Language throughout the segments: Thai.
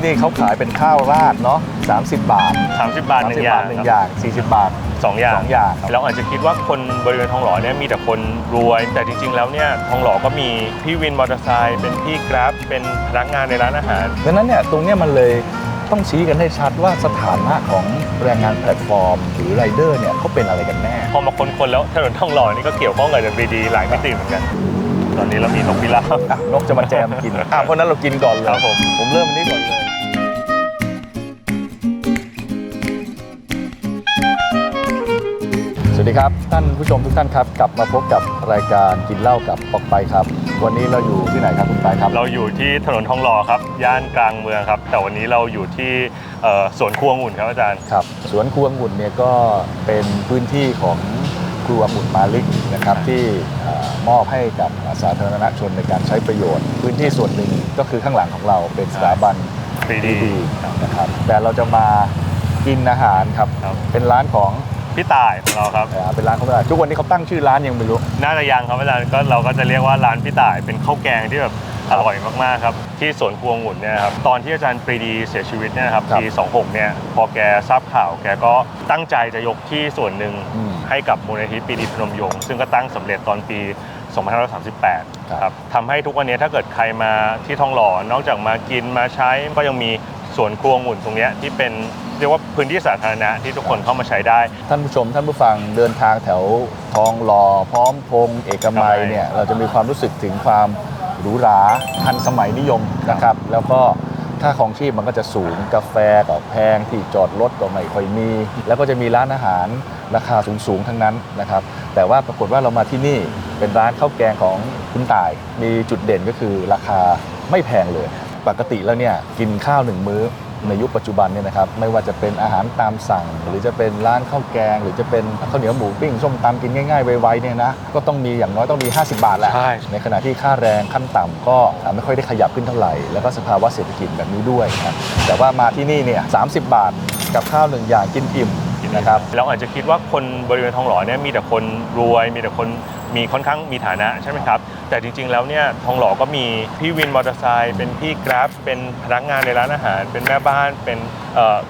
ที่นี่เขาขายเป็นข้าวราดเนาะ30 บาท30 บาทหนึ่ง30อย่างหนึ่คงรับอย่าง40 บาทสองอย่างสองอย่างครับเราอาจจะคิดว่าคนบริเวณทองหล่อเนี่ยมีแต่คนรวย แต่จริง ๆ แล้วเนี่ยทองหล่อก็มีพี่วินมอเตอร์ไซค์เป็นพี่กราฟเป็นพนักงานในร้านอาหารดังนั้นเนี่ยตรงเนี้ยมันเลยต้องชี้กันให้ชัดว่าสถานะของแรงงานแพลตฟอร์ม หรือไรเดอร์เนี่ยเขาเป็นอะไรกันแน่ พอมาคนๆแล้วถนนทองหล่อนี่ก็เกี่ยวข้องกับ WD หลายมิติเหมือนกัน ตอนนี้เรามีนกพิราบอะนกจะมาแจมกินอะเพราะฉะนั้นเรากินก่อนเลยครับผมผมเริ่มอันนี้ก่อนเลย สวัสดีครับท่านผู้ชมทุกท่านครับกลับมาพบกับรายการกินเหล้ากับปอกไปครับ วันนี้เราอยู่ที่ไหนครับคุณไปครับเราอยู่ที่ถนนทองหล่อครับ ย่านกลางเมืองครับ แต่วันนี้เราอยู่ที่เอ่อสวนครัวองุ่นครับอาจารย์ ครับสวนครัวองุ่นเนี่ยก็เป็นพื้นที่ของครัวองุ่นมาลิกนะครับที่เอ่อมอบให้กับสาธารณชนในการใช้ประโยชน์ พื้นที่ส่วนหนึ่งก็คือข้างหลังของเราเป็นสถาบัน 3D ดีๆนะครับแต่เราจะมากินอาหารครับ ครับเป็นร้านของ พี่ต่ายของเราครับเอ่อเป็นร้านของตลาดทุกวันนี้เขาตั้งชื่อร้านยังไม่รู้ น่าจะยังครับอาจารย์ก็เราก็จะเรียกว่าร้านพี่ต่ายเป็นข้าวแกงที่แบบอร่อยมากๆครับที่สวนครัวองุ่นเนี่ยครับตอนที่อาจารย์ปรีดีเสียชีวิตเนี่ยนะครับครับปี26เนี่ยพอแกทราบข่าว แกก็ตั้งใจจะยกที่ส่วนหนึ่งอืมให้กับมูลนิธิปรีดีพนมยงค์ซึ่งก็ตั้งสำเร็จตอนปี2538ครับทำให้ทุกวันนี้ถ้าเกิดใครมาที่ทองหล่อนอกจากมากินมาใช้ก็ยังมีสวนครัวองุ่นตรงเนี้ยที่เป็น เรียกว่าพื้นที่สาธารณะที่ทุกคนเข้ามาใช้ได้ ท่านผู้ชมท่านผู้ฟังเดินทางแถวทองหล่อพร้อมพงษ์เอกมัยใช่เนี่ยเราจะมีความรู้สึกถึงความหรูหราทันสมัยนิยมนะครับ แล้วก็ค่าของชีพมันก็จะสูงกาแฟก็แพงที่จอดรถก็ไม่ค่อยมี แล้วก็จะมีร้านอาหารราคาสูงๆทั้งนั้นนะครับ แต่ว่าปรากฏว่าเรามาที่นี่เป็นร้านข้าวแกงของคุณต่าย มีจุดเด่นก็คือราคาไม่แพงเลย ปกติแล้วเนี่ยกินข้าวหนึ่งมื้อ ในยุคปัจจุบันเนี่ยนะครับไม่ว่าจะเป็นอาหารตามสั่ง หรือจะเป็นร้านข้าวแกง หรือจะเป็นข้าวเหนียวหมูปิ้งส้มตำกินง่ายๆไวๆเนี่ยนะก็ต้องมีอย่างน้อยต้องมี 50 บาทแหละใช่ ในขณะที่ค่าแรงขั้นต่ำก็ไม่ค่อยได้ขยับขึ้นเท่าไหร่ แล้วก็สภาวะเศรษฐกิจแบบนี้ด้วยนะแต่ว่ามาที่นี่เนี่ย30บาทกับข้าวหนึ่งอย่างกินอิ่ม นะครับเราอาจจะคิดว่าคนบริเวณทองหล่อเนี่ยมีแต่คนรวย มีแต่คนมีค่อนข้างมีฐานะใช่ไหมครับแต่จริงๆแล้วเนี่ยทองหล่อก็มีพี่วินมอเตอร์ไซค์เป็นพี่กราฟเป็นพนักงานในร้านอาหาร เป็นแม่บ้านเป็น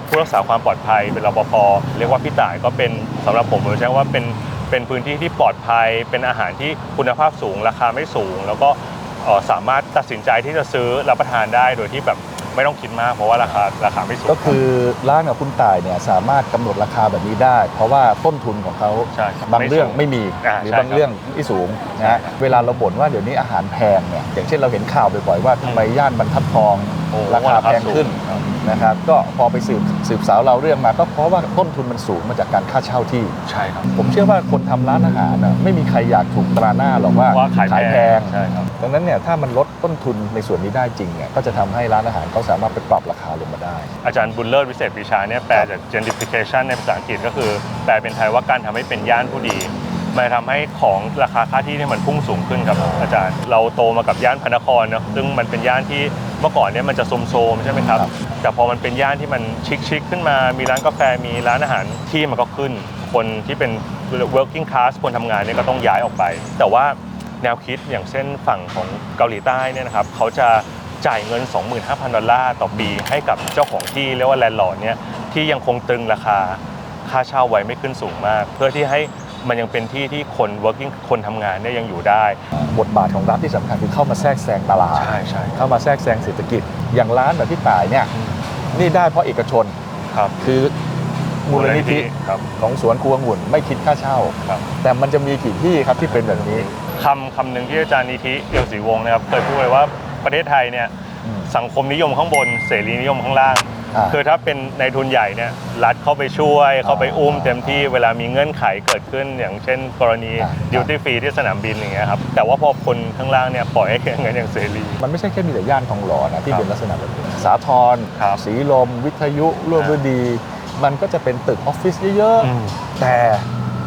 ผู้รักษาความปลอดภัย เป็นรปภเรียกว่าพี่ต่ายก็เป็นสำหรับผมผมใช้ว่าเป็นเป็นพื้นที่ที่ปลอดภัย เป็นอาหารที่คุณภาพสูง ราคาไม่สูง แล้วก็สามารถตัดสินใจที่จะซื้อรับประทานได้โดยที่แบบ ไม่ต้องคิดมากเพราะว่าราคาราคาไม่สูงก็คือร้านกับคุณต่ายเนี่ยสามารถกำหนดราคาแบบนี้ได้ เพราะว่าต้นทุนของเขาใช่ครับบางเรื่องไม่สูงไม่มีอ่าหรือใช่บางครับเรื่องที่สูงนะใช่ฮะครับเวลาเราบ่นว่าเดี๋ยวนี้อาหารแพงเนี่ยอย่างเช่นเราเห็นข่าวบ่อยๆว่าทำไมย่านบรรทัดทองโอ้ราคาแพงขึ้นครับ นะครับก็พอไปสืบสืบสาวเราเรื่องมา ก็เพราะว่าต้นทุนมันสูงมาจากการค่าเช่าที่ ใช่ครับ ผมเชื่อว่าคนทำร้านอาหารน่ะไม่มีใครอยากถูกตราหน้าหรอกว่าว่าขายแพแพงงใช่ครับดังนั้นเนี่ยถ้ามันลดต้นทุนในส่วนนี้ได้จริงเนี่ยก็จะทำให้ร้านอาหารเขาสามารถไปปรับราคาลงมาได้ อาจารย์บุญเลิศวิเศษวิชาเนี่ยแปลจาก gentrification ในภาษาอังกฤษก็คือ แปลเป็นไทยว่าการทำให้เป็นย่านผู้ดีมันทำให้ของราคาค่าที่เนี่ยมันพุ่งสูงขึ้นครับอาจารย์ เราโตมากับย่านพระนครเนอะซึ่งมันเป็นย่านที่ เมื่อก่อนเนี่ยมันจะโซมๆใช่ไหมครับครับ แต่พอมันเป็นย่านที่มันชิคๆขึ้นมา มีร้านกาแฟ มีร้านอาหารที่มันก็ขึ้น คนที่เป็น working class คนทำงานเนี่ยก็ต้องย้ายออกไป แต่ว่าแนวคิดอย่างเช่นฝั่งของเกาหลีใต้เนี่ยนะครับเขาจะจ่ายเงิน 25,000 ดอลลาร์ต่อปีให้กับเจ้าของที่เรียกว่าแลนด์ลอร์ดเนี่ยที่ยังคงตรึงราคาค่าเช่าไว้ไม่ขึ้นสูงมาก เพื่อที่ให้ มันยังเป็นที่ที่คน working คนทำงานเนี่ยยังอยู่ได้ บทบาทของรัฐที่สำคัญคือเข้ามาแทรกแซงตลาด ใช่ใช่เข้ามาแทรกแซงเศรษฐกิจ อย่างร้านแบบที่ต่ายเนี่ยนี่ได้เพราะเอกชนครับคือมูลนิธิครับ ของสวนครัวองุ่นไม่คิดค่าเช่า ครับ แต่มันจะมีกี่ที่ครับที่เป็นแบบนี้ คำคำหนึ่งที่อาจารย์นิธิเอี่ยวศรีวงศ์นะครับเคยพูดไว้ว่าประเทศไทยเนี่ย อืม สังคมนิยมข้างบน เสรีนิยมข้างล่าง อ่า คือถ้าเป็นในทุนใหญ่เนี่ยรัฐเข้าไปช่วยเข้าไปอุ้มเต็มที่เวลามีเงื่อนไขเกิดขึ้น อย่างเช่น กรณีอ่าดิวตี้ฟรีที่สนามบินอย่างเงี้ยครับแต่ว่าพอคนข้างล่างเนี่ยปล่อยให้เกิดเงินอย่างเสรี มันไม่ใช่แค่มีแต่ย่านทองหล่อนะที่ครับเป็นลักษณะแบบนี้สาทรครับสีลม วิทยุร่วมอ่าฤดี มันก็จะเป็นตึกออฟฟิศเยอะอืมๆ แต่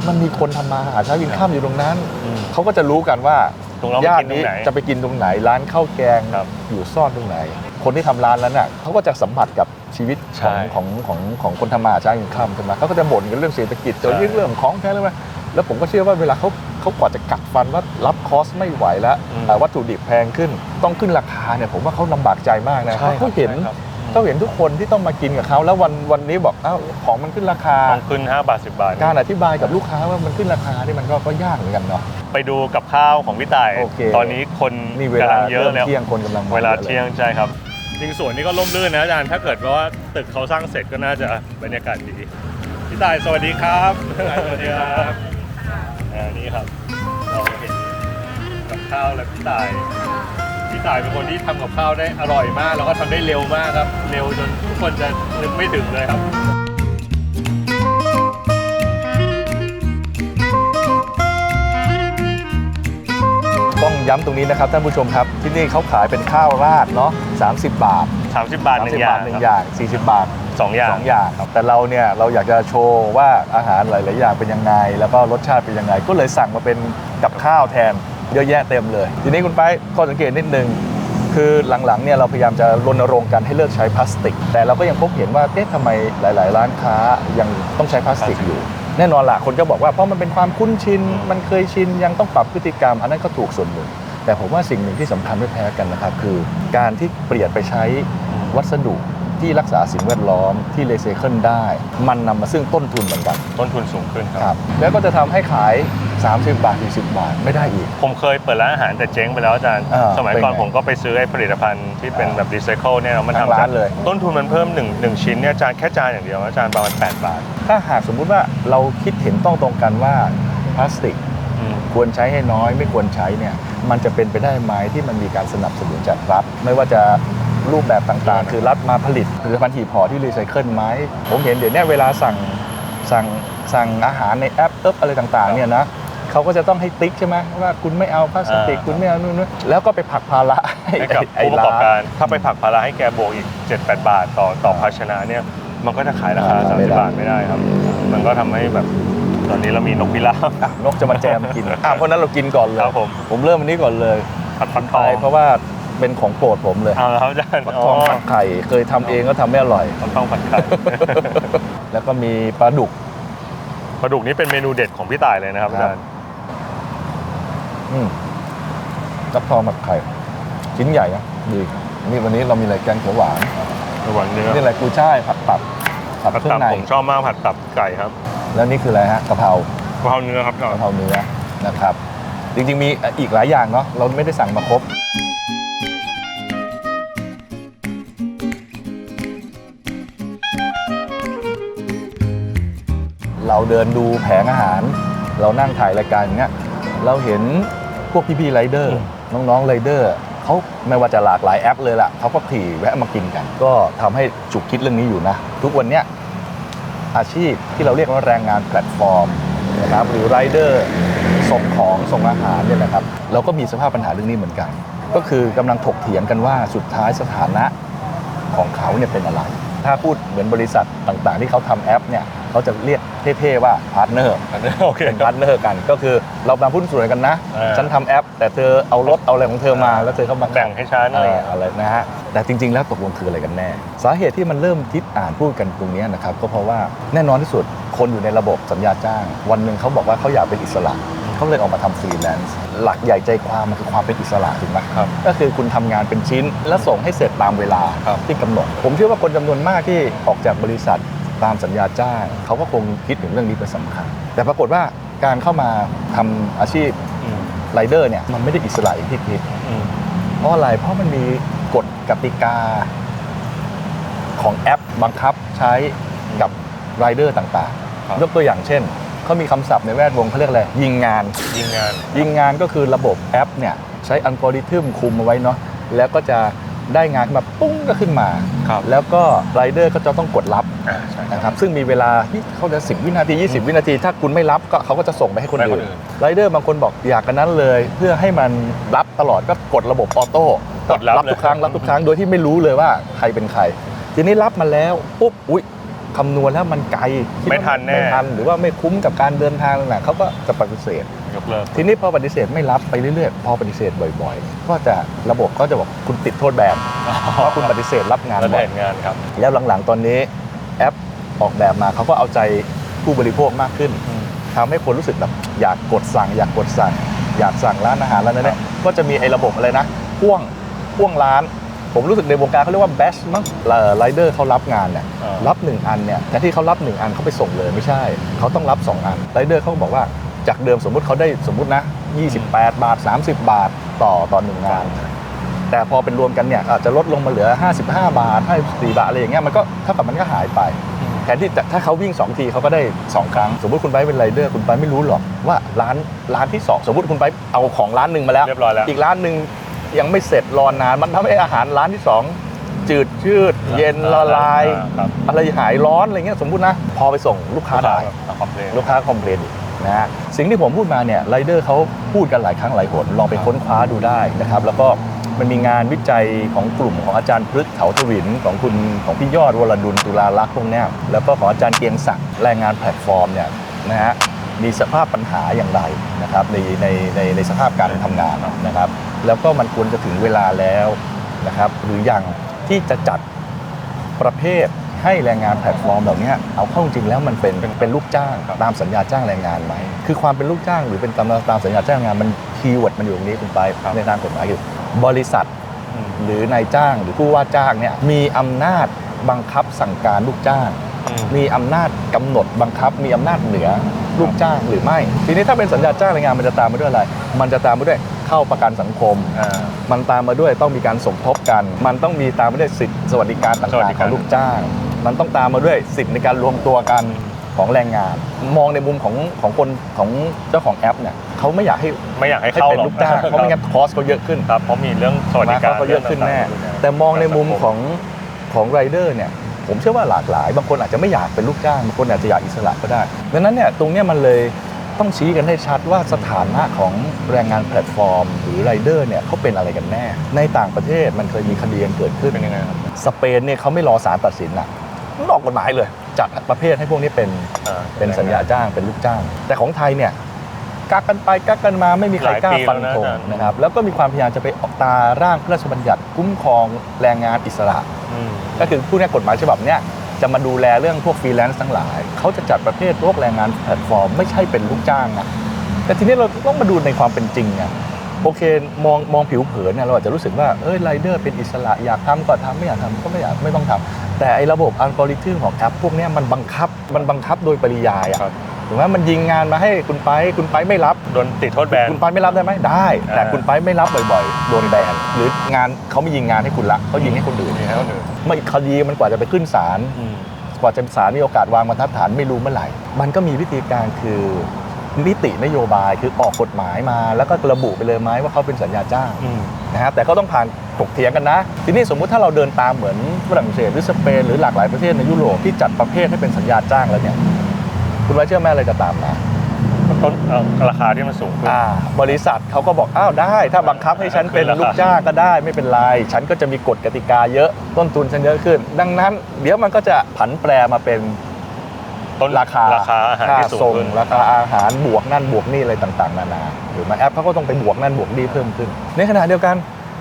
มันมีคนทำมาหาเช้ากินข้ามอยู่ตรงนั้น อืมเขาก็จะรู้กันว่าตรงเราไปย่านกินตรนี้งไหนจะไปกินตรงไหนร้านข้าวแกงครับ อยู่ซ่อนตรงไหน คนที่ทำร้านนั้นน่ะเขาก็จะสัมผัสกับชีวิตใช่ของของของของคนทำมาหาเช้ากินข้ามใช่ไหมเขาก็จะบ่นกันเรื่องเศรษฐกิจใช่เจอเรื่องของแพงเลยไหมแล้วผมก็เชื่อว่าเวลาเขาเขากว่าจะกัดฟันว่ารับคอสไม่ไหวแล้วอืมเอ่อวัตถุดิบแพงขึ้น ต้องขึ้นราคาเนี่ยผมว่าเขาลำบากใจมากนะเพราะเขาเห็นใช่ครับอืมก็เห็นทุกคนที่ต้องมากินกับเขาแล้ววันวันนี้บอกอ้าวของมันขึ้นราคาต้องขึ้น 5 บาท 10 บาท การอธิบายกับลูกค้าว่ามันขึ้นราคานี่มันก็ก็ยากเหมือนกันเนาะไปดูกับข้าวของพี่ต่ายโอเคตอนนี้คนนี่เวกำลาลังเยอะเริ่มแล้วเที่ยงคนกำลังมเวลาอะเที่ยงใช่ครับ จริงสวนนี้ก็ร่มรื่นนะอาจารย์ ถ้าเกิดว่าตึกเขาสร้างเสร็จก็น่าจะบรรยากาศดีพี่ตายสวัสดีครับสวัสดีครับอันนี่ครับเราเห็นกับข้าวและพี่ตายพี่ตายเป็นคนที่ทำกับข้าวได้อร่อยมาก แล้วก็ทำได้เร็วมากครับ เร็วจนทุกคนจะนึกไม่ถึงเลยครับ ย้ำตรงนี้นะครับท่านผู้ชมครับ ที่นี่เขาขายเป็นข้าวราดเนาะ30 บาท 30 บาทหนึ่งอย่าบางทหนึ่งครับอย่าง40 บาทสองอย่าง สองอย่างแต่เราเนี่ยเราอยากจะโชว์ว่าอาหารหลาย ๆ อย่างเป็นยังไง แล้วก็รสชาติเป็นยังไง ก็เลยสั่งมาเป็นกับข้าวแทนเยอะแยะเต็มเลย ทีนี้คุณไปข้อสังเกตนิดนึง คือหลัง ๆ เนี่ยเราพยายามจะรณรงค์กันให้เลิกใช้พลาสติก แต่เราก็ยังพบเห็นว่าเอ๊ะทำไมหลาย ๆ ร้านค้ายังต้องใช้พลาสติกอยู่ แน่นอนล่ะคนก็บอกว่าเพราะมันเป็นความคุ้นชิน มันเคยชินยังต้องปรับพฤติกรรม อันนั้นก็ถูกส่วนหนึ่ง แต่ผมว่าสิ่งหนึ่งที่สำคัญไม่แพ้กันนะครับ คือการที่เปลี่ยนไปใช้วัสดุที่รักษาสิ่งแวดล้อมที่รีไซเคิลได้ มันนำมาซึ่งต้นทุนเหมือนกัน ต้นทุนสูงขึ้นครับครับแล้วก็จะทำให้ขาย 30 บาท40บาท ไม่ได้อีก ผมเคยเปิดร้านอาหารแต่เจ๊งไปแล้วอาจารย์อ่าสมัยก่อนเป็นไงผมก็ไปซื้อไอ้ผลิตภัณฑ์ที่เป็นแบบรีไซเคิลเนี่ยมาทางทำร้านเลย ต้นทุนมันเพิ่ม1งชิ้นเนี่ยอาจารย์แค่จานอย่างเดียวอาจารย์ประมาณ8บาท ถ้าหากสมมุติว่าเราคิดเห็นต้องตรงกันว่าพลาสติกอืมควรใช้ให้น้อยไม่ควรใช้เนี่ยมันจะเป็นไปได้ไหมที่มันมีการสนับสนุนจากรัฐไม่ว่าจะรูปแบบต่างๆ คือรัฐมาผลิตผลิตภัณฑ์หีบห่อที่รีไซเคิลไหมผมเห็นเดี๋ยวเนี้เวลาสั่งสั่งสั่งอาหารในแอปเอิบอะไรต่างๆเนี่ยนะเขาก็จะต้องให้ติ๊กใช่ไหมว่าคุณไม่เอาพลาสติกอ่าคุณไม่เอานู่นนู่นแล้วก็ไปผลักภาระให้ให้กับไอ้ผู้ประกอบร้านการถ้าไปผลักภาระให้แกบวกอีก 7-8 บาทต่อต่อภาชนะเนี่ย มันก็จะขายราคาอ่าไม่30ได้บาทไม่ได้ครับ มันก็ทำให้แบบตอนนี้เรามีนกพิราบ อะนกจะมาแจมกิน อะเพราะฉะนั้นเรากินก่อนเลยครับผม ผมเริ่มอันนี้ก่อนเลยผัดฟักทไปองเพราะว่าเป็นของโปรดผมเลยเอาละครับอาจารย์ฟักทองผัดไข่เคยทำเองก็ทำไม่อร่อย ฟักทองผัดไข่แล้วก็มีปลาดุก ปลาดุกนี้เป็นเมนูเด็ดของพี่ต่ายเลยนะครับอาจารย์อืมฟักทองผัดไข่ ชิ้นใหญ่นะดีนี่วันนี้เรามีอะไรแกงเขียวหวาน ระหว่างเนื้อ นี่อะไรกุยช่ายผัดตับ ผัดผัดเครื่อตับงในผมชอบมากผัดตับไก่ครับแล้วนี่คืออะไรฮะกะเพรากะเพราเนื้อครับอาจารกะย์เพราเนื้อนะครับ จริงๆมีอีกหลายอย่างเนาะเราไม่ได้สั่งมาครบ เราเดินดูแผงอาหาร เรานั่งถ่ายรายการอย่างเงี้ยเราเห็นพวกพี่ๆไรเดอร์ น้องๆไรเดอร์ เขาไม่ว่าจะหลากหลายแอปเลยล่ะเขาก็ขี่แวะมากินกัน ก็ทำให้จุกคิดเรื่องนี้อยู่นะ ทุกวันเนี้ยอาชีพที่เราเรียกว่าแรงงานแพลตฟอร์มนะครับหรือไรเดอร์ส่งของส่งอาหารเนี่ยนะครับ เราก็มีสภาพปัญหาเรื่องนี้เหมือนกัน ก็คือกำลังถกเถียงกันว่าสุดท้ายสถานะของเขาเนี่ยเป็นอะไร ถ้าพูดเหมือนบริษัทต่างๆ ที่เขาทำแอปเนี่ย เขาจะเรียกเท่ๆว่าพาร์ทเนอร์โอเคเป็นพาร์ทเนอร์กันก็คือเรามาพูดส่วนกันนะเออฉันทำแอป แต่เธอเอารถเอาอะไรของเธอมาแล้วเธอเข้ามาแบ่งให้ฉันอะอะไรไรอย่างเงี้ยอะไรนะฮะแต่จริง ๆ แล้วตกลงคืออะไรกันแน่ สาเหตุที่มันเริ่มคิดอ่านพูดกันตรงเนี้ยนะครับก็เพราะว่าแน่นอนที่สุดคนอยู่ในระบบสัญญาจ้าง วันหนึ่งเขาบอกว่าเขาอยากเป็นอิสระเขาเลยออกมาทำฟรีแลนซ์หลักใหญ่ใจความมันคือความเป็นอิสระถูกไหมครับก็คือคุณทำงานเป็นชิ้น แล้วส่งให้เสร็จตามเวลาครับที่กำหนด ผมเชื่อว่าคนจำนวนมากที่ออกจากบริษัท ตามสัญญาจ้างเขาก็คงคิดถึงเรื่องนี้เป็นสำคัญ แต่ปรากฏว่าการเข้ามาทำอาชีพอืมไรเดอร์เนี่ยมันไม่ได้อิสระอย่างที่คิดอืมเพราะอะไร เพราะมันมีกฎกติกาของแอปบังคับใช้กับไรเดอร์ต่างครับ ๆ ยกตัวอย่างเช่น เขามีคำศัพท์ในแวดวงเขาเรียกอะไร ยิงงาน ยิงงาน ยิงงานก็คือระบบแอปเนี่ยใช้อัลกอริทึมคุมเอาไว้เนาะแล้วก็จะ ได้งานขึ้นมาปุ้งก็ขึ้นมา ครับ แล้วก็ไรเดอร์ก็จะต้องกดรับอ่าใช่ครับนะครับซึ่งมีเวลาที่เขาจะสิวินาที 20 วินาที ถ้าคุณไม่รับก็เขาก็จะส่งไปให้คนให้คนอื่นอื่นไรเดอร์บางคนบอกอยากกันนั้นเลย เพื่อให้มันรับตลอดก็กดระบบออโต้กดรับรับทุกครั้งเลยรับทุกครั้งโดยที่ไม่รู้เลยว่าใครเป็นใคร ทีนี้รับมาแล้วปุ๊บอุ๊ย คำนวณแล้วมันไกลคิดว่าไม่ทันแน่ ไม่ทันหรือว่าไม่คุ้มกับการเดินทางต่างๆเขาก็จะปฏิเสธ ยกเลิก ทีนี้พอปฏิเสธไม่รับไปเรื่อยๆ พอปฏิเสธบ่อยๆ ก็จะระบบก็จะบอกคุณติดโทษแบนเพราะคุณปฏิเสธรับงานแล้วบ่ได้อยเห็นงานครับ แล้วหลังๆ ตอนนี้แอปออกแบบมาเขาก็เอาใจผู้บริโภคมากขึ้นทำให้คนรู้สึกแบบอยากกดสั่ง อยากกดสั่ง อยากสั่งร้านอาหารแล้วนั่นเนี่ยก็จะมีไอ้ระบบอะไรนะพ่วงพ่วงร้าน ผมรู้สึกในวงการเขาเรียกว่าแบชมั้งไรเดอร์เขารับงานเนี่ยอ่ารั บ 1 อันเนี่ยแต่ที่เขารับ 1 อันเขาไปส่งเลยไม่ใช่ เขาต้องรับ 2 อันไรเดอร์เขาบอกว่าจากเดิมสมมุติเขาได้สมมุตินะ 28 บาท 30 บาทต่อต่อหนึ่งงาน แต่พอเป็นรวมกันเนี่ยอาจจะลดลงมาเหลือ 55 บาท54บาทอะไรอย่างเงี้ยมันก็เท่ากับมันก็หายไป แทนที่จะถ้าเขาวิ่ง 2 ทีเขาก็ได้ 2 ครั้ง สมมติคุณไปเป็นไรเดอร์คุณไปไม่รู้หรอกว่าร้านร้านที่ 2 สมมติคุณไปเอาของร้านหนึ่งมาแล้วเรียบร้อยแล้วอีกร้านหนึ่ง ยังไม่เสร็จรอนาน มันทำให้อาหารร้านที่ 2 จืดชืด เย็นละลาย ครับอะไรหายร้อนอะไรเงี้ยสมมุตินะ พอไปส่งลูกค้าได้คอมเพลนลูกค้าคอมเพลนอีกนะฮะสิ่งที่ผมพูดมาเนี่ยไรเดอร์เขาพูดกันหลายครั้งหลายหนลองไปค้นคว้าดูได้นะครับ แล้วก็มันมีงานวิจัยของกลุ่มของอาจารย์พฤกษ์เถาทวินของคุณของพี่ยอดวรดุลตุลาลักษณ์พวกเนี้ยแล้วก็ของอาจารย์เกียงศักดิ์แรงงานแพลตฟอร์มเนี่ยนะฮะ มีสภาพปัญหาอย่างไรนะครับในในในในสภาพการทำงานนะครับ แล้วก็มันควรจะถึงเวลาแล้วนะครับ หรือยังที่จะจัดประเภทให้แรงงานแพลตฟอร์มเหล่านี้เอาเข้าจริงแล้วมันเป็นเป็นลูกจ้างตามสัญญาจ้างแรงงานไหมคือความเป็นลูกจ้างหรือเป็นตามตามสัญญาจ้างงานมันคีย์เวิร์ดมันอยู่ตรงนี้คุณไปในทางกฎหมายคือบริษัทอืมหรือนายจ้างหรือผู้ว่าจ้างเนี่ยมีอำนาจบังคับสั่งการลูกจ้างอืมมีอำนาจกำหนดบังคับ มีอำนาจเหนือ ลูกจ้างหรือไม่ ทีนี้ถ้าเป็นสัญญาจ้างแรงงานมันจะตามมาด้วยอะไร มันจะตามมาด้วยเข้าประกันสังคมอ่ามันตามมาด้วยต้องมีการสมทบกัน มันต้องมีตามมาด้วยสิทธิสวัสดิการสวัสต่างดิๆขการองลูกจ้าง มันต้องตามมาด้วยสิทธิในการรวมตัวกันของแรงงาน มองในมุมของของคนของเจ้าของแอปเนี่ยเขาไม่อยากให้ไม่อยากให้ให้เข้าเป็นหรอกลูกจ้างเพราะไม่งั้นคอสเขาเยอะขึ้นครับเพราะมีเรื่องสวัสดิการเขาก็เยอะขึ้นแน่แต่มองในมุมของของไรเดอร์เนี่ย ผมเชื่อว่าหลากหลาย บางคนอาจจะไม่อยากเป็นลูกจ้างบางคนอาจจะอยากอิสระก็ได้ดังนั้นเนี่ยตรงนี้มันเลยต้องชี้กันให้ชัดว่าสถานะของแรงงานแพลตฟอร์ม หรือไรเดอร์เนี่ยเขาเป็นอะไรกันแน่ ในต่างประเทศมันเคยมีคดีกันเกิดขึ้นเป็นยังไงครับสเปนเนี่ยเขาไม่รอศาลตัดสินอะมันออกกฎหมายเลยจัดประเภทให้พวกนี้เป็นเป็นสัญญาจ้างเป็นลูกจ้าง แต่ของไทยเนี่ย กักกันไปกักกันมาไม่มีใครกล้าฟันธงนะครับ แล้วก็มีความพยายามจะไปออกตาร่างพระราชบัญญัติคุ้มครองแรงงานอิสระอืมก็คือผู้นี้กฎหมายฉบับเนี้ยจะมาดูแลเรื่องพวกฟรีแลนซ์ทั้งหลาย เขาจะจัดประเภทพวกแรงงานแพลตฟอร์มไม่ใช่เป็นลูกจ้างนะแต่ทีนี้เราต้องมาดูในความเป็นจริงไงโอเคมองมองผิวเผินเนี่ยเราอาจจะรู้สึกว่าเอ้ยไรเดอร์เป็นอิสระอยากทำก็ทำไม่อยากทำก็ไม่อยากไม่ต้องทำแต่ไอ้ระบบอัลกอริทึมของแอปพวกเนี้ยมันบังคับมันบังคับโดยปริยายอะครับ ถูกไหมมันยิงงานมาให้คุณไปคุณไปไม่รับโดนติดโทษแบน คุณไปไม่รับได้ไหมได้ แต่อ่าคุณไปไม่รับบ่อยๆโดนแบนหรืองานเขาไม่ยิงงานให้คุณละเขายิงให้คนอื่นมีให้คนอื่นไม่คดีมันกว่าจะไปขึ้นศาลอืมกว่าจะศาลมีโอกาสวางบรรทัดฐานไม่รู้เมื่อไหร่ มันก็มีวิธีการคือนิตินโยบายคือออกกฎหมายมา แล้วก็ระบุไปเลยไหมว่าเขาเป็นสัญญาจ้างอืมนะฮะแต่ก็ต้องผ่านถกเถียงกันนะ ทีนี้สมมุติถ้าเราเดินตามเหมือนฝรั่งเศสหรือสเปนหรือหลากหลายประเทศในยุโรปที่จัดประเภทให้เป็นสัญญาจ้างแล้วเนี่ย คุณไว้เชื่อไหมอะไรจะตามมาต้นเอ่อราคาที่มันสูงขึ้น อ่าบริษัทเขาก็บอกอ้าวได้ ถ้าบังคับให้ฉันเป็นขึ้นราคาลูกจ้างก็ได้ไม่เป็นไร ฉันก็จะมีกฎกติกาเยอะต้นทุนฉันเยอะขึ้น ดังนั้น เดี๋ยวมันก็จะผันแปรมาเป็นต้นราคาราคาอาหารค่าที่สูงส่งขึ้นราคาอาหารบวกนั่นบวกนี่อะไรต่างๆ นานาหรือมาแอปเขาก็ต้องไปบวกนั่นบวกนี่เพิ่มขึ้นในขณะเดียวกัน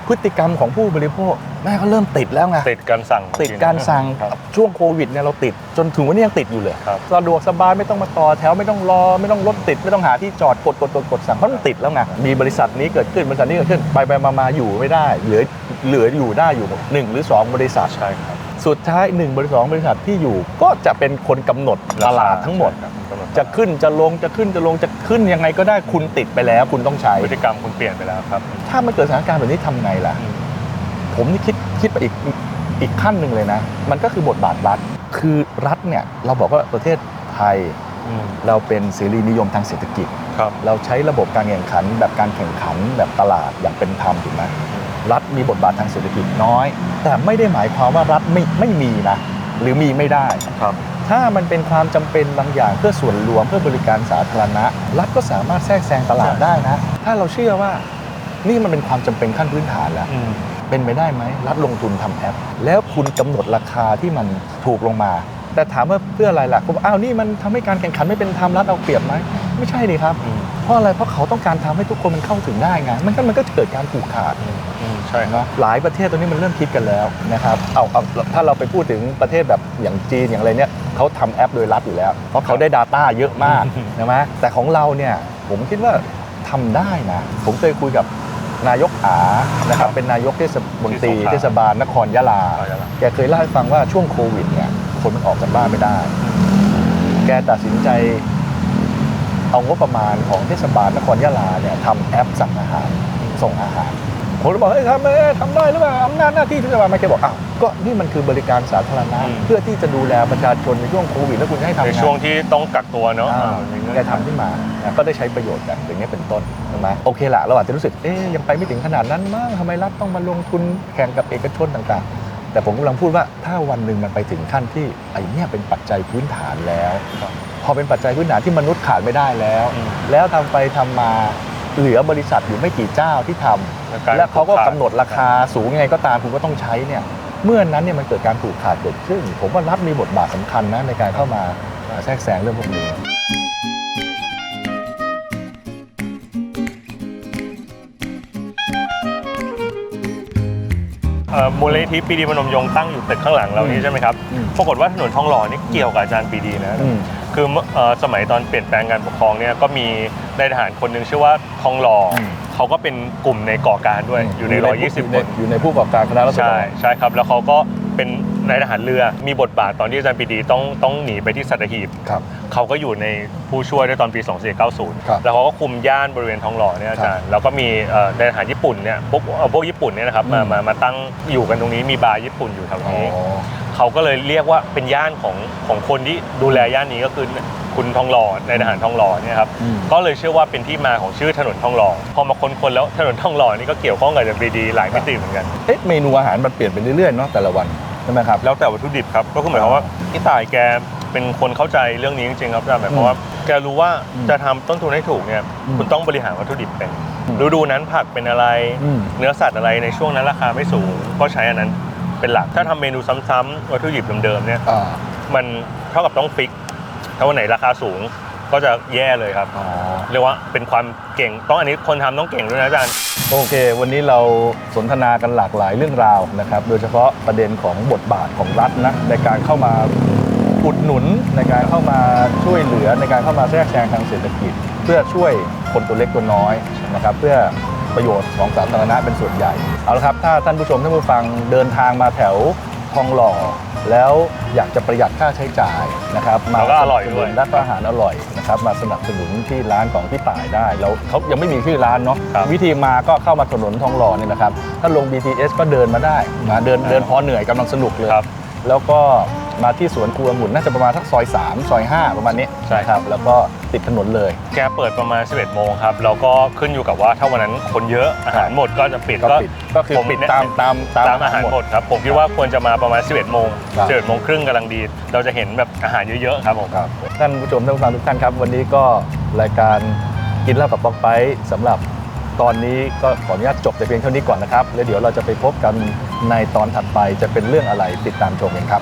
พฤติกรรมของผู้บริโภคแม่เขาเริ่มติดแล้วไงติดการสั่งติดการสั่งครับ ช่วงโควิดเนี่ยเราติดจนถึงวันนี้ยังติดอยู่เลยครับ สะดวกสบายไม่ต้องมาต่อแถวไม่ต้องรอไม่ต้องรถติดไม่ต้องหาที่จอดกดกดกดกดสั่งเพราะมันติดแล้วไงมีบริษัทนี้เกิดขึ้นบริษัทนี้เกิดขึ้นไปไปมามาอยู่ไม่ได้ เหลือเหลืออยู่ได้อยู่หนึ่งหรือสองบริษัทใช่ครับสุดท้ายหนึ่งบริษัทสองบริษัทที่อยู่ก็จะเป็นคนกำหนดตลาดทั้งหมด ใช่ครับกำหนดจะขึ้นจะลงจะขึ้นจะลงจะขึ้นยังไงก็ได้คุณติดไปแล้ว คุณต้องใช้พฤติกรรมคุณเปลี่ยนไปแล้วครับ ถ้ามันเกิดสถานการณ์แบบนี้ทำไงล่ะอืมผมนี่คิดคิดไปอีกอีกขั้นหนึ่งเลยนะ มันก็คือบทบาทรัฐ คือรัฐเนี่ยเราบอกว่าประเทศไทยอืมเราเป็นเสรีนิยมทางเศรษฐกิจครับเราใช้ระบบการแข่งขัน แบบการแข่งขันแบบตลาดอย่างเป็นธรรมถูกไหมรัฐมีบทบาททางเศรษฐกิจน้อย แต่ไม่ได้หมายความว่ารัฐไม่ไม่มีนะ หรือมีไม่ได้ครับ ถ้ามันเป็นความจำเป็นบางอย่างเพื่อส่วนรวมเพื่อบริการสาธารณะ รัฐก็สามารถแทรกแซงตลาดได้นะ ถ้าเราเชื่อว่านี่มันเป็นความจำเป็นขั้นพื้นฐานแล้วเป็นไปได้ไหมรัฐลงทุนทำแอป แล้วคุณกำหนดราคาที่มันถูกลงมา แต่ถามว่าเพื่ออะไรล่ะผมอ้าวนี่มันทำให้การแข่งขันไม่เป็นธรรมรัฐเอาเปรียบไหมไม่ใช่ดิครับอืมเพราะอะไรเพราะเขาต้องการทำให้ทุกคนมันเข้าถึงได้ไงมันก็มันก็เกิดการผูกขาดอืมอืมใช่ครับนะหลายประเทศตอนนี้มันเริ่มคิดกันแล้วนะครับเอาเอาถ้าเราไปพูดถึงประเทศแบบอย่างจีนอย่างอะไรเนี่ยเขาทำแอปโดยรัฐอยู่แล้ว เพราะเขาได้ Data เยอะมากอืมใช่ไหมแต่ของเราเนี่ยผมคิดว่าทำได้นะ ผมเคยคุยกับนายกอานะครับเป็นนายกเทศมนตรีเทศบาลนครยะลาเอาอย่างละแกเคยเล่าให้ฟังว่าช่วงโควิดเนี่ย คนมันออกจากบ้านไม่ได้ แกตัดสินใจ เอางบประมาณของเทศบาลนครยะลาเนี่ยทำแอปสั่งอาหารส่งอาหารผมเลยบอกเฮ้ยทำไมทำได้หรือเปล่าอำนาจหน้าที่เทศบาลมาแกบอกอ้าวก็นี่มันคือบริการสาธารณะอืม เพื่อที่จะดูแลประชาชนในช่วงโควิดแล้วคุณจะให้ทำในงานช่วงที่ต้องกักตัวเนาะอ่าอ่ามีเงื่อนแกไขทำขึ้นมานะก็ได้ใช้ประโยชน์กันอย่างนี้ยเป็นต้นใช่ไหมโอเคละเราอาจจะรู้สึก เอ๊ยยังไปไม่ถึงขนาดนั้นมั้งทำไมรัฐต้องมาลงทุนแข่งกับเอกชนต่างๆ แต่ผมกำลังพูดว่าถ้าวันหนึ่งมันไปถึงขั้นที่ไอ้เนี่ยเป็นปัจจัยพื้นฐานแล้ว พอเป็นปัจจัยพื้นฐานที่มนุษย์ขาดไม่ได้แล้วอืมแล้วทำไปทำมาเหลือบริษัทอยู่ไม่กี่เจ้าที่ทำการและเขาก็ผูขาดกำหนดราคาสูงยังไงก็ตามคุณก็ต้องใช้เนี่ยเมื่อนนั้นเนี่ยมันเกิดการผูกขาดเกิดขึ้น ผมว่ารัฐมีบทบาทสำคัญนะในการเข้ามาแทรกแซงเรื่องพวกนี้ เอ่อมูลนิธิปรีดีพนมยงค์ตั้งอยู่ตึกข้างหลังเราอืนี้มใช่ไหมครับอืมปรากฏว่าถนนทองหล่อนี่เกี่ยวกับอาจารย์ปรีดีนะอืม คือเมื่อเอ่อสมัยตอนเปลี่ยนแปลงการปกครองเนี่ยก็มีนายทหารคนหนึ่งชื่อว่าทองหล่ออม เขาก็เป็นกลุ่มในก่อการด้วยอยู่ใน 120 คน อยู่ในผู้ประกอบการคณะรัษฎใช่รใช่ครับแล้วเขาก็เป็น นายทหารเรือมีบทบาทตอนที่อาจารย์ปรีดีต้องต้องหนีไปที่สัตหีบครับ เขาก็อยู่ในผู้ช่วยในตอนปีครับ2490 แล้วเขาก็คุมย่านบริเวณทองหล่อเนี่ยอาจารย์แล้วก็มีเอ่อนายทหารญี่ปุ่นเนี่ยพวกเอ่อพวกญี่ปุ่นเนี่ยนะครับมาอืมมามาตั้งอยู่กันตรงนี้มีบาร์ญี่ปุ่นอยู่แถวอ๋อนี้เขาก็เลยเรียกว่าเป็นย่านของของคนที่ดูแลย่านนี้ก็คือคุณทองหล่อในายทหารทองหล่อเนี่ยครับอืมก็เลยเชื่อว่าเป็นที่มาของชื่อถนนทองหล่อพอมาค้นๆแล้วถนนทองหล่อนี่ก็เกี่ยวข้องกับอาจารย์ปรีดีหลายมิติเหมือนกันเอ๊ะเมนูอาหารมันเปลี่ยนไปเรื่อยๆเนาะแต่ละวัน ใช่ไหมครับ แล้วแต่วัตถุดิบครับ ก็คือหมายความว่าพี่ต่ายแกเป็นคนเข้าใจเรื่องนี้จริงๆครับอาจารย์หมายความว่าแกรู้ว่าอืมจะทำต้นทุนให้ถูกเนี่ยอืมคุณต้องบริหารวัตถุดิบเป็นอืมฤดูนั้นผักเป็นอะไรอืมเนื้อสัตว์อะไรในช่วงนั้นราคาไม่สูง ก็ใช้อันนั้นเป็นหลัก ถ้าทำเมนูซ้ำๆวัตถุดิบเดิมๆเนี่ยอ่ามันเท่ากับต้องฟิก ถ้าวันไหนราคาสูง ก็จะแย่เลยครับ อ๋อ เรียกว่าเป็นความเก่งต้องอันนี้คนทำต้องเก่งด้วยนะอาจารย์ โอเค วันนี้เราสนทนากันหลากหลายเรื่องราวนะครับ โดยเฉพาะประเด็นของบทบาทของรัฐนะในการเข้ามาอุดหนุนในการเข้ามาช่วยเหลือในการเข้ามาแทรกแซงทางเศรษฐกิจ เพื่อช่วยคนตัวเล็กตัวน้อยนะครับเพื่อประโยชน์ของสาธารณะเป็นส่วนใหญ่ เอาละครับ ถ้าท่านผู้ชมท่านผู้ฟังเดินทางมาแถวทองหล่อ แล้วอยากจะประหยัดค่าใช้จ่ายนะครับมาแล้วก็อร่อยด้วยและก็อาหารอร่อยนะครับมาสนับสนุนที่ร้านของพี่ต่ายได้แล้วเขายังไม่มีชื่อร้านเนาะครับวิธีมาก็เข้ามาถนนทองหล่อเนี่ยนะครับถ้าลง BTS ก็เดินมาได้มาเดินเดินพอเหนื่อยกำลังสนุกเลย ครับ แล้วก็ มาที่สวนครัวหมุนน่าจะประมาณสักซอย 3 ซอย 5 ประมาณนี้ใช่นะครับ แล้วก็ติดถนนเลย แกเปิดประมาณ 11 โมงครับ แล้วก็ขึ้นอยู่กับว่าถ้าวันนั้นคนเยอะอาหารหมดก็จะปิดก็ปิดก็คือผมปิดเนี่ยตามตามตามอาหารหมดครับ ผมคิดว่าควรจะมาประมาณ 11 โมงครับ11โมงครึ่งกำลังดี เราจะเห็นแบบอาหารเยอะๆครับผมครับท่านผู้ชมท่านผู้ฟังทุกท่านครับ วันนี้ก็รายการกินเหล้ากับป๊อกไปสำหรับตอนนี้ก็ขออนุญาตจบแต่เพียงเท่านี้ก่อนนะครับ แล้วเดี๋ยวเราจะไปพบกันในตอนถัดไปจะเป็นเรื่องอะไรติดตามชมกันครับ